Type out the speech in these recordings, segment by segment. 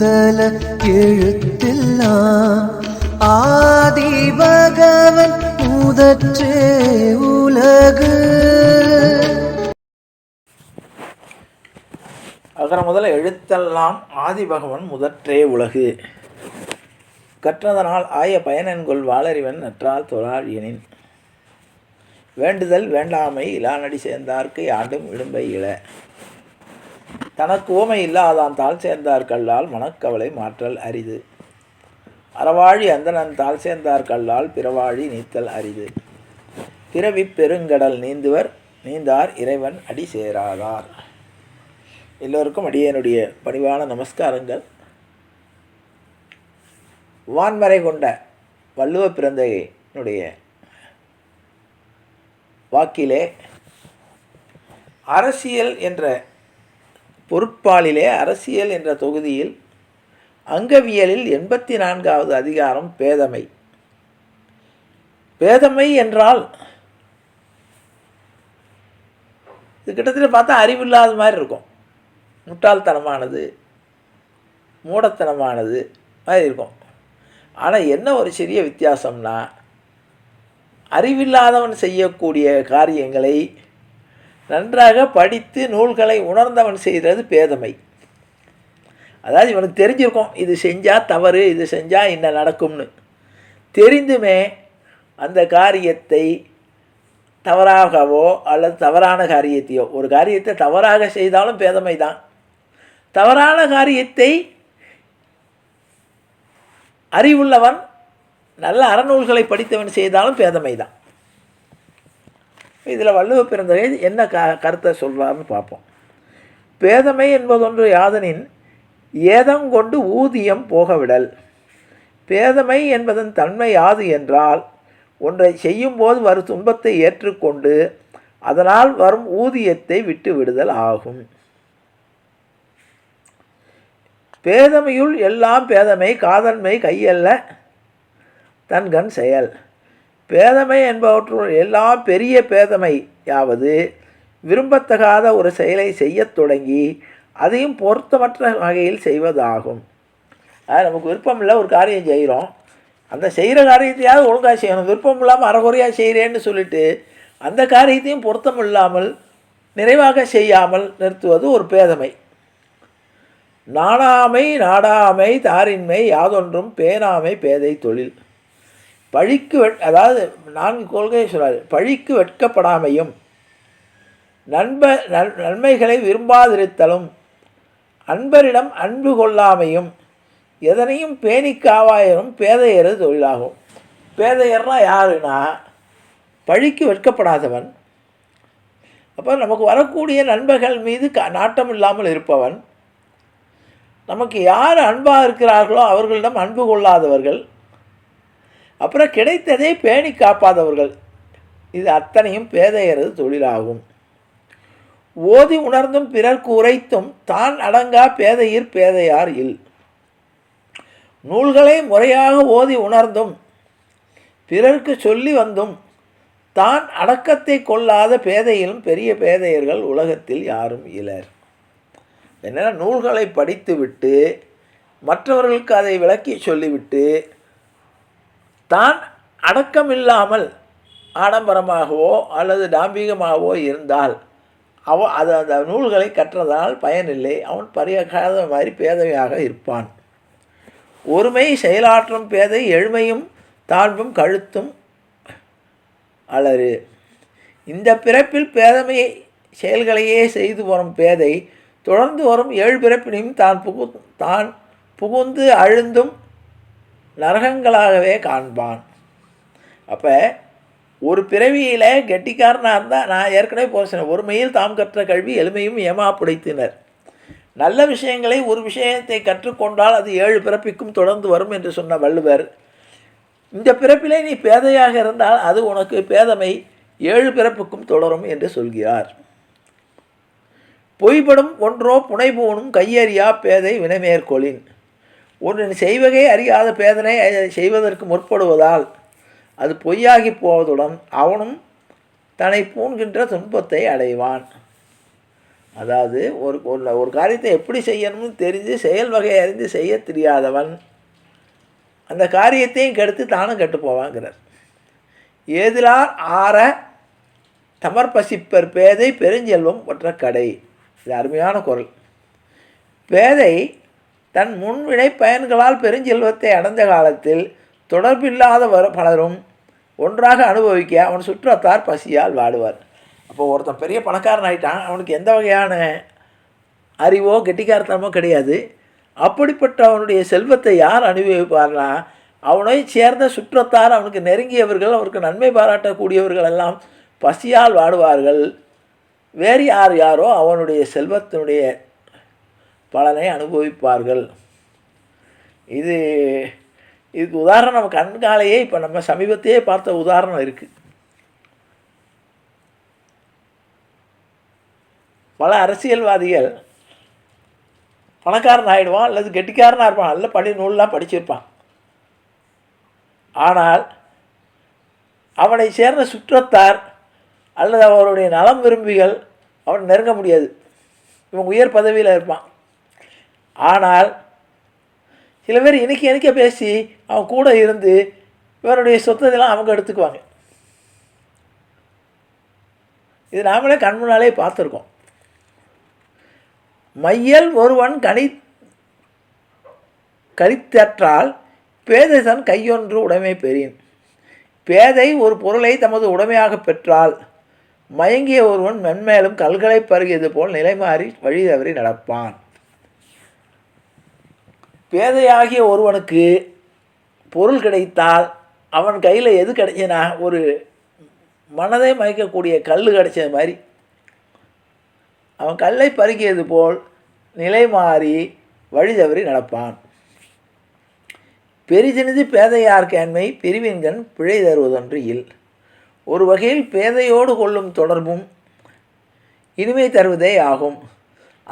முதல எழுத்தெல்லாம் ஆதி பகவன் முதற்றே உலகு. அகர முதல எழுத்தெல்லாம் ஆதி பகவன் முதற்றே உலகு. கற்றதனால் ஆய பயனென்கொள் வாளறிவன் நற்றால் தொழால் எனின். வேண்டுதல் வேண்டாமை இலானடி சேர்ந்தார்க்கு யாண்டும் இடும்பை இழ. தனக்கு ஓமை இல்லாதான் தாள் சேர்ந்தார் கல்லால் மனக்கவலை மாற்றல் அரிது. அறவாழி அந்தனன் தாள் சேர்ந்தார் கல்லால் பிறவாழி நீத்தல் அரிது. பிறவி பெருங்கடல் நீந்துவர் நீந்தார் இறைவன் அடி சேராதார். எல்லோருக்கும் அடியனுடைய பணிவான நமஸ்காரங்கள். வான்மறை கொண்ட வள்ளுவ பிறந்தையினுடைய வாக்கிலே அரசியல் என்ற பொருட்பாலிலே அரசியல் என்ற தொகுதியில் அங்கவியலில் எண்பத்தி நான்காவது அதிகாரம் பேதமை. பேதமை என்றால் இது கிட்டத்தட்ட பார்த்தா அறிவில்லாத மாதிரி இருக்கும். முட்டாள்தனமானது மூடத்தனமானது மாதிரி இருக்கும். ஆனால் என்ன ஒரு சிறிய வித்தியாசம்னா அறிவில்லாதவன் செய்யக்கூடிய காரியங்களை நன்றாக படித்து நூல்களை உணர்ந்தவன் செய்கிறது பேதமை. அதாவது இவனுக்கு தெரிஞ்சிருக்கும் இது செஞ்சால் தவறு இது செஞ்சால் என்ன நடக்கும்னு. தெரிந்துமே அந்த காரியத்தை தவறாகவோ அல்லது தவறான காரியத்தையோ ஒரு காரியத்தை தவறாக செய்தாலும் பேதமை தான். தவறான காரியத்தை அறிவுள்ளவன் நல்ல அறநூல்களை படித்தவன் செய்தாலும் பேதமை தான். இதில் வள்ளுவ பிறந்தகை என்ன க கருத்தை சொல்கிறார்னு பார்ப்போம். பேதமை என்பதொன்று யாதனின் ஏதங்கொண்டு ஊதியம் போகவிடல். பேதமை என்பதன் தன்மை யாது என்றால் ஒன்றை செய்யும்போது வரும் துன்பத்தை ஏற்றுக்கொண்டு அதனால் வரும் ஊதியத்தை விட்டு விடுதல் ஆகும். பேதமையுள் எல்லாம் பேதமை காதன்மை கையல்ல தன்கண் செயல். பேதமை என்பவற்றுள் எல்லாம் பெரிய பேதமை யாவது விரும்பத்தகாத ஒரு செயலை செய்யத் தொடங்கி அதையும் பொருத்தமற்ற வகையில் செய்வதாகும். அது நமக்கு விருப்பம் இல்லை ஒரு காரியம் செய்கிறோம். அந்த செய்கிற காரியத்தையாவது ஒழுங்காக செய்யணும். விருப்பம் இல்லாமல் அறகுறையாக செய்கிறேன்னு சொல்லிட்டு அந்த காரியத்தையும் பொருத்தம் இல்லாமல் நிறைவாக செய்யாமல் நிறுத்துவது ஒரு பேதமை. நாணாமை நாடாமை தாரின்மை யாதொன்றும் பேணாமை பேதை தொழில். பழிக்கு வெட் அதாவது நான்கு கொள்கையை சொல்கிறார் பழிக்கு வெட்கப்படாமையும் நண்ப நன்மைகளை விரும்பாதிருத்தலும் அன்பரிடம் அன்பு கொள்ளாமையும் எதனையும் பேணி காவாயரும் பேதையறது தொழிலாகும். பேதையர்னா யாருன்னா பழிக்கு வெட்கப்படாதவன் அப்போ நமக்கு வரக்கூடிய நண்பர்கள் மீது க நாட்டம் இல்லாமல் இருப்பவன் நமக்கு யார் அன்பாக இருக்கிறார்களோ அவர்களிடம் அன்பு கொள்ளாதவர்கள் அப்புறம் கிடைத்ததை பேணி காப்பாதவர்கள். இது அத்தனையும் பேதையரது தொழிலாகும். ஓதி உணர்ந்தும் பிறர் உரைத்தும் தான் அடங்கா பேதையிர் பேதையார் இல். நூல்களை முறையாக ஓதி உணர்ந்தும் பிறர்க்கு சொல்லி வந்தும் தான் அடக்கத்தை கொள்ளாத பேதையிலும் பெரிய பேதையர்கள் உலகத்தில் யாரும் இலர். என்னென்னா நூல்களை படித்துவிட்டு மற்றவர்களுக்கு அதை விளக்கி சொல்லிவிட்டு தான் அடக்கமில்லாமல் ஆடம்பரமாகவோ அல்லது டாம்பிகமாகவோ இருந்தால் அவ அது அந்த நூல்களை கற்றதால் பயனில்லை. அவன் பரியாகாத மாதிரி பேதவையாக இருப்பான். ஒருமை செயலாற்றும் பேதை எழுமையும் தாழ்வும் கழுத்தும் அலறு. இந்த பிறப்பில் பேதமை செயல்களையே செய்து வரும் பேதை தொடர்ந்து வரும் ஏழு பிறப்பினையும் தான் புகு தான் புகுந்து அழுந்தும் நரகங்களாகவே காண்பான். அப்போ ஒரு பிறவியில் கெட்டிக்காரனாக இருந்தால் நான் ஏற்கனவே போசேன் ஒருமையில் தாம் கற்ற கல்வி எளிமையும் ஏமா புடைத்தினர். நல்ல விஷயங்களை ஒரு விஷயத்தை கற்றுக்கொண்டால் அது ஏழு பிறப்பிக்கும் தொடர்ந்து வரும் என்று சொன்ன வள்ளுவர். இந்த பிறப்பிலே நீ பேதையாக இருந்தால் அது உனக்கு பேதமை ஏழு பிறப்புக்கும் தொடரும் என்று சொல்கிறார். பொய்படும் ஒன்றோ புனைபூணும் கையறியா பேதை வினைமேற்கொளின். ஒன்று செய்வகை அறியாத பேதனை செய்வதற்கு முற்படுவதால் அது பொய்யாகி போவதுடன் அவனும் தன்னை பூண்கின்ற துன்பத்தை அடைவான். அதாவது ஒரு ஒரு ஒரு காரியத்தை எப்படி செய்யணும்னு தெரிஞ்சு செயல் வகை அறிந்து செய்ய தெரியாதவன் அந்த காரியத்தையும் கெடுத்து தானும் கெட்டு போவாங்கிறார் ஏதிலார் ஆற தமர்பசிப்பர் பேதை பெருஞ்செல்வம் ஒற்ற கடை. இது அருமையான குரல். பேதை தன் முன்வினை பயன்களால் பெருஞ்செல்வத்தை அடைந்த காலத்தில் தொடர்பில்லாத வர பலரும் ஒன்றாக அனுபவிக்க அவன் சுற்றத்தார் பசியால் வாடுவார். அப்போ ஒருத்தன் பெரிய பணக்காரன் ஆயிட்டான். அவனுக்கு எந்த வகையான அறிவோ கெட்டிக்காரத்தனமோ கிடையாது. அப்படிப்பட்ட அவனுடைய செல்வத்தை யார் அனுபவிப்பார்னா அவனை சேர்ந்த சுற்றத்தார் அவனுக்கு நெருங்கியவர்கள் அவருக்கு நன்மை பாராட்டக்கூடியவர்கள் எல்லாம் பசியால் வாடுவார்கள். வேறு யார் யாரோ அவனுடைய செல்வத்தினுடைய பலனை அனுபவிப்பார்கள். இது இதுக்கு உதாரணம் நம்ம கண்காலையே இப்போ நம்ம சமீபத்தையே பார்த்த உதாரணம் இருக்குது பல அரசியல்வாதிகள் பணக்காரன் ஆகிடுவான் அல்லது கெட்டிக்காரனாக இருப்பான் நல்ல படி நூல்லாம் படிச்சிருப்பான். ஆனால் அவனை சேர்ந்த சுற்றத்தார் அல்லது அவருடைய நலம் விரும்பிகள் அவன் நெருங்க முடியாது. இவன் உயர் பதவியில் இருப்பான். ஆனால் சில பேர் இன்றைக்கி இன்றைக்கி பேசி அவன் கூட இருந்து இவருடைய சொத்ததெல்லாம் அவங்க எடுத்துக்குவாங்க. இது நாமளே கண் முன்னாலே பார்த்துருக்கோம். மையல் ஒருவன் கனி கழித்தற்றால் பேதை தன் கையொன்று உடைமை பெறின். பேதை ஒரு பொருளை தமது உடைமையாக பெற்றால் மயங்கிய ஒருவன் மென்மேலும் கல்களை பருகியது போல் நிலைமாறி வழி தவறி நடப்பான். பேதையாகிய ஒருவனுக்கு பொருள் கிடைத்தால் அவன் கையில் எது கிடைச்சனா ஒரு மனதை மயக்கக்கூடிய கல் கிடைச்சது மாதிரி. அவன் கல்லை பறிக்கியது போல் நிலை மாறி வழி தவறி நடப்பான். பெரிதினிது பேதையார்கேண்மை பிரிவின்கண் பிழை தருவதொன்று இல். ஒரு வகையில் பேதையோடு கொள்ளும் தொடர்பும் இனிமை தருவதே ஆகும்.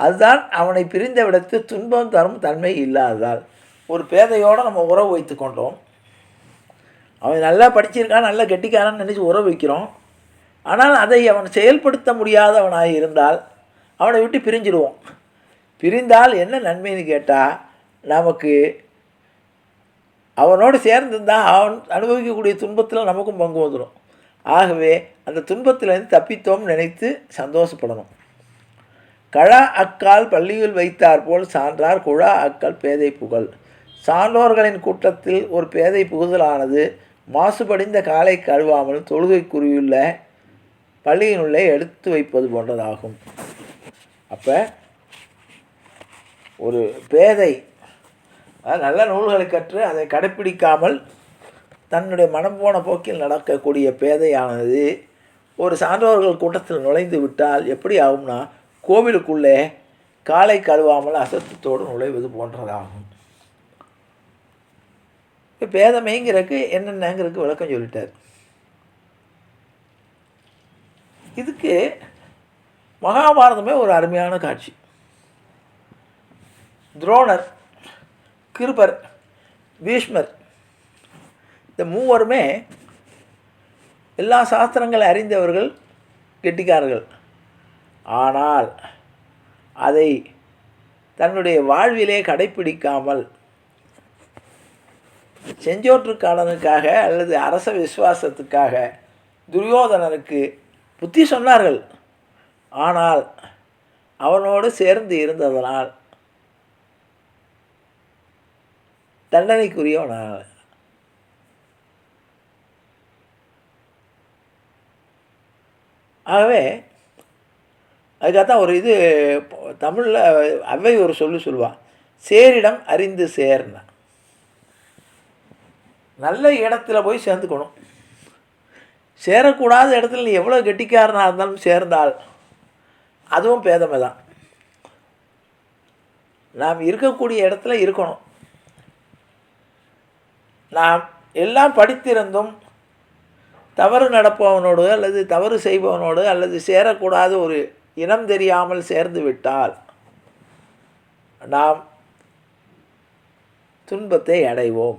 அதுதான் அவனை பிரிந்த விடத்து துன்பம் தரும் தன்மை இல்லாததால். ஒரு பேதையோடு நம்ம உறவு வைத்து கொண்டோம். அவன் நல்லா படிச்சிருக்கான் நல்லா கெட்டிக்காரன்னு நினச்சி உறவு வைக்கிறோம். ஆனால் அதை அவன் செயல்படுத்த முடியாதவனாக இருந்தால் அவனை விட்டு பிரிஞ்சிடுவோம். பிரிந்தால் என்ன நன்மைன்னு கேட்டால் நமக்கு அவனோடு சேர்ந்திருந்தால் அவன் அனுபவிக்கக்கூடிய துன்பத்தில் நமக்கும் பங்கு வந்துடும் ஆகவே அந்த துன்பத்திலேருந்து தப்பித்தோம்னு நினைத்து சந்தோஷப்படணும். கழா அக்கால் பள்ளியில் வைத்தார் போல் சான்றார் குழா அக்கால் பேதை புகழ். சான்றோர்களின் கூட்டத்தில் ஒரு பேதை புகுதலானது மாசுபடிந்த காலை கழுவாமல் தொழுகைக்குரியுள்ள பள்ளியினுள்ளே எடுத்து வைப்பது போன்றதாகும். அப்போ ஒரு பேதை நல்ல நூல்களை கற்று அதை கடைப்பிடிக்காமல் தன்னுடைய மனம் போன போக்கில் நடக்கக்கூடிய பேதையானது ஒரு சான்றோர்கள் கூட்டத்தில் நுழைந்து விட்டால் எப்படி ஆகும்னா கோவிலுக்குள்ளே காலை கழுவாமல் அசத்தத்தோடு நுழைவது போன்றதாகும். இப்போ பேதமைங்கிறதுக்கு என்னென்னங்கிறதுக்கு விளக்கம் சொல்லிட்டார். இதுக்கு மகாபாரதமே ஒரு அருமையான காட்சி. துரோணர் கிருபர் பீஷ்மர் இந்த மூவருமே எல்லா சாஸ்திரங்களை அறிந்தவர்கள் கெட்டிக்காரர்கள். ஆனால் அதை தன்னுடைய வாழ்விலே கடைப்பிடிக்காமல் செஞ்சோற்றுக்காரனுக்காக அல்லது அரச விசுவாசத்துக்காக துரியோதனனுக்கு புத்தி சொன்னார்கள். ஆனால் அவனோடு சேர்ந்து இருந்ததனால் தண்டனைக்குரியவனால் ஆகவே அதுக்காகத்தான் ஒரு இது தமிழில் அவை ஒரு சொல்லு சொல்லுவான் சேரிடம் அறிந்து சேர்னா. நல்ல இடத்துல போய் சேர்ந்துக்கணும். சேரக்கூடாத இடத்துல நீ எவ்வளோ கெட்டிக்காரனாக இருந்தாலும் சேர்ந்தால் அதுவும் பேதமை தான். நாம் இருக்கக்கூடிய இடத்துல இருக்கணும். நாம் எல்லாம் படித்திருந்தும் தவறு நடப்பவனோடு அல்லது தவறு செய்பவனோடு அல்லது சேரக்கூடாத ஒரு இனம் தெரியாமல் சேர்ந்து விட்டால் நாம் துன்பத்தை அடைவோம்.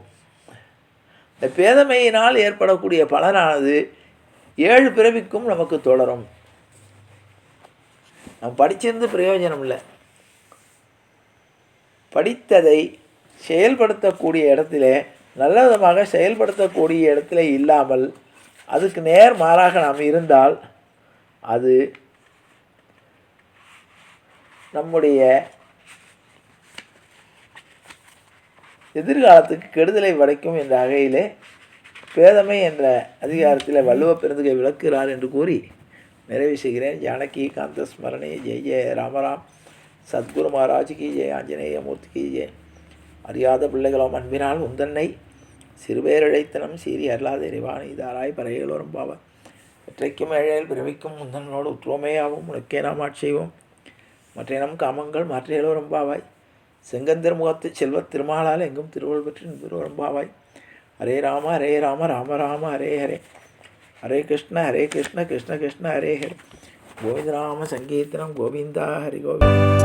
இந்த பேதமையினால் ஏற்படக்கூடிய பலனானது ஏழு பிறவிக்கும் நமக்கு தொடரும். நாம் படிச்சிருந்து பிரயோஜனம் இல்லை. படித்ததை செயல்படுத்தக்கூடிய இடத்துல நல்ல விதமாக செயல்படுத்தக்கூடிய இடத்துல இல்லாமல் அதுக்கு நேர் மாறாக நாம் இருந்தால் அது நம்முடைய எதிர்காலத்துக்கு கெடுதலை வடைக்கும் என்ற வகையிலே பேதமை என்ற அதிகாரத்தில் வள்ளுவ பெருந்துகை விளக்குகிறார் என்று கூறி நிறைவு செய்கிறேன். ஜானகி காந்த ஸ்மரணி ஜெய ஜெய ராமராம் சத்குரு மகாராஜ் கி ஜெய ஆஞ்சநேய மூர்த்திக்கு ஜெய. அறியாத பிள்ளைகளும் அன்பினால் உந்தன்னை சிறுபேரழைத்தனம் சீரி அருளாத இறைவான இதாராய் பறைகளோரும் பாவ. வெற்றைக்கும் ஏழையில் பிறவிக்கும் முந்தனோடு உற்றுவமையாகவும் உனக்கே நாம் ஆட்செய்வோம் மற்ற காமங்கள் மாற்றியலோரும் பாவாய் செங்கந்தர் முகத்து செல்வத் திருமாலால் எங்கும் திருவள்ளுவர் பெற்று திருவரம்பாவாய் ஹரே ராம ஹரே ராம ராம ராம ஹரே ஹரே. ஹரே கிருஷ்ண ஹரே கிருஷ்ண கிருஷ்ண கிருஷ்ண ஹரே ஹரே. கோவிந்த ராம சங்கீர்த்தனம் கோவிந்தா ஹரி கோவிந்தா.